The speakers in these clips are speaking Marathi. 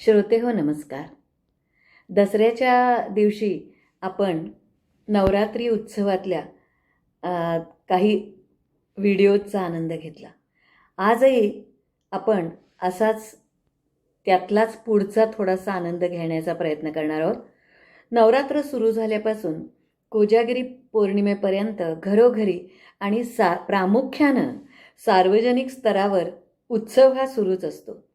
श्रोते हो नमस्कार. दसऱ्याच्या दिवशी आपण नवरात्री उत्सवातल्या काही व्हिडिओचा आनंद घेतला. आजही आपण असाच त्यातलाच पुढचा थोडासा आनंद घेण्याचा प्रयत्न करणार आहोत. नवरात्र सुरू झाल्यापासून कोजागिरी पौर्णिमेपर्यंत घरोघरी आणि सा प्रामुख्यानं सार्वजनिक स्तरावर उत्सव हा सुरूच असतो.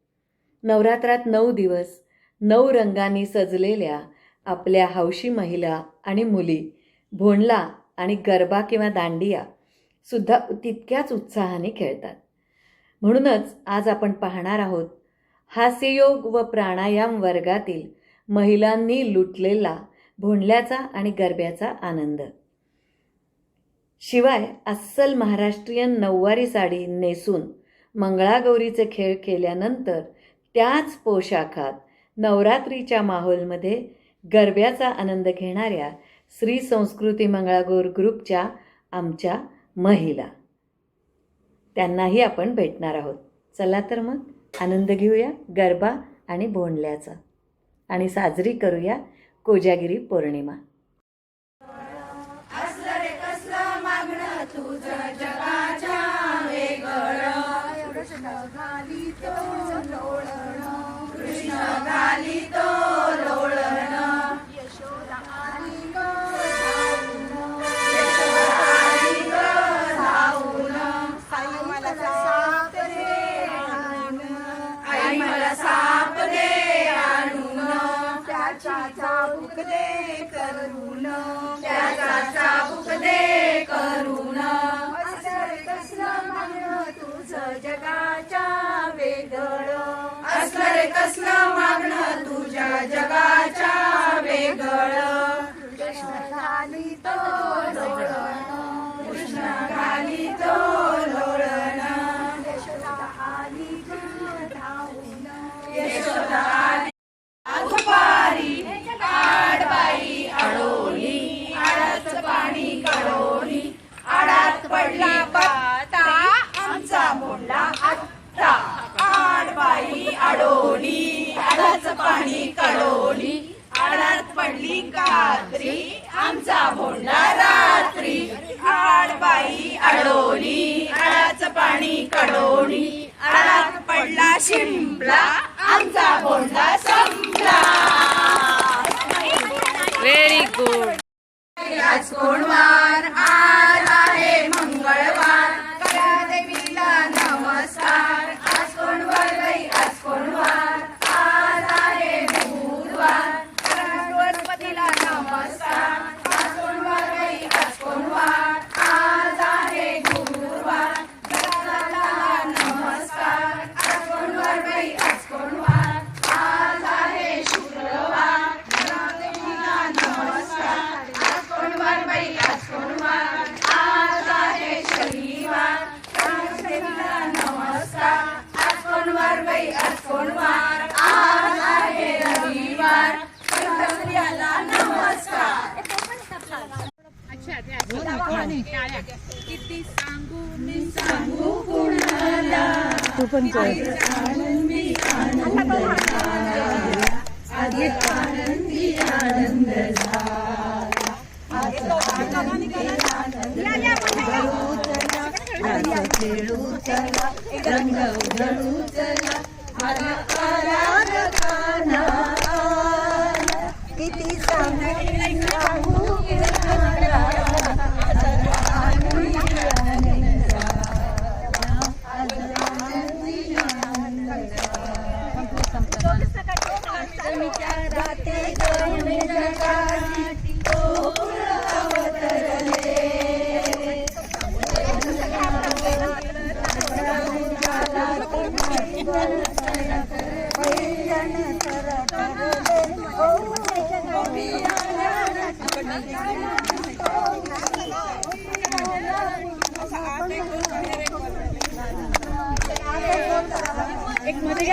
नवरात्रात नऊ दिवस नऊ रंगांनी सजलेल्या आपल्या हौशी महिला आणि मुली भोंडला आणि गरबा किंवा दांडिया सुद्धा तितक्याच उत्साहाने खेळतात. म्हणूनच आज आपण पाहणार आहोत हास्ययोग व प्राणायाम वर्गातील महिलांनी लुटलेला भोंडल्याचा आणि गरब्याचा आनंद. शिवाय अस्सल महाराष्ट्रीयन नऊवारी साडी नेसून मंगळागौरीचे खेळ केल्यानंतर त्याच पोशाखात नवरात्रीच्या माहोलमध्ये गरब्याचा आनंद घेणाऱ्या श्री संस्कृती मंगळागौर ग्रुपच्या आमच्या महिला. त्यांनाही आपण भेटणार आहोत. चला तर मग आनंद घेऊया गरबा आणि भोंडल्याचा. आणि साजरी करूया कोजागिरी पौर्णिमा. चाबूक दे करून त्याचा चाबूक दे करून असर कसलं मागणं तुझं जगाच्या वेगळ असर कसलं मागणं तुझ्या जगाच्या वेगळ कृष्ण तो पाणी कडोली आडात पडली कात्री. आमचा भोंडा रात्री. आडबाई अडोली. आडाच पाणी कडोली आडात पडला शिंपला. आमचा भोंडा संपला. व्हेरी गुड आज कोणवार आज आहे मंगळवार करा देवीला नमस्कार आज कोणवार बाई आज कोणवार आज आहे बुधवार करा गणपतीला नमस्कार आज कोणवार बाई आज कोणवार आज आहे गुरुवार जगन्नाथाला नमस्कार आज कोणवार बाई आज कोणवार आज आहे शुक्रवार करा देवीला नमस्कार आज कोणवार बाई आज कोणवार आज आहे शनिवार आज देवीला नमस्कार आज कोणवार बाई आज कोणवार आज आहे रविवार पंढरपुराला नमस्कार किती सांगू मी सांगू कुणाला तू पण आनंदी आनंद खेळू चला रंग उधळू चला आला आला रकाना आला. किती सांगू सांगू एक मध्ये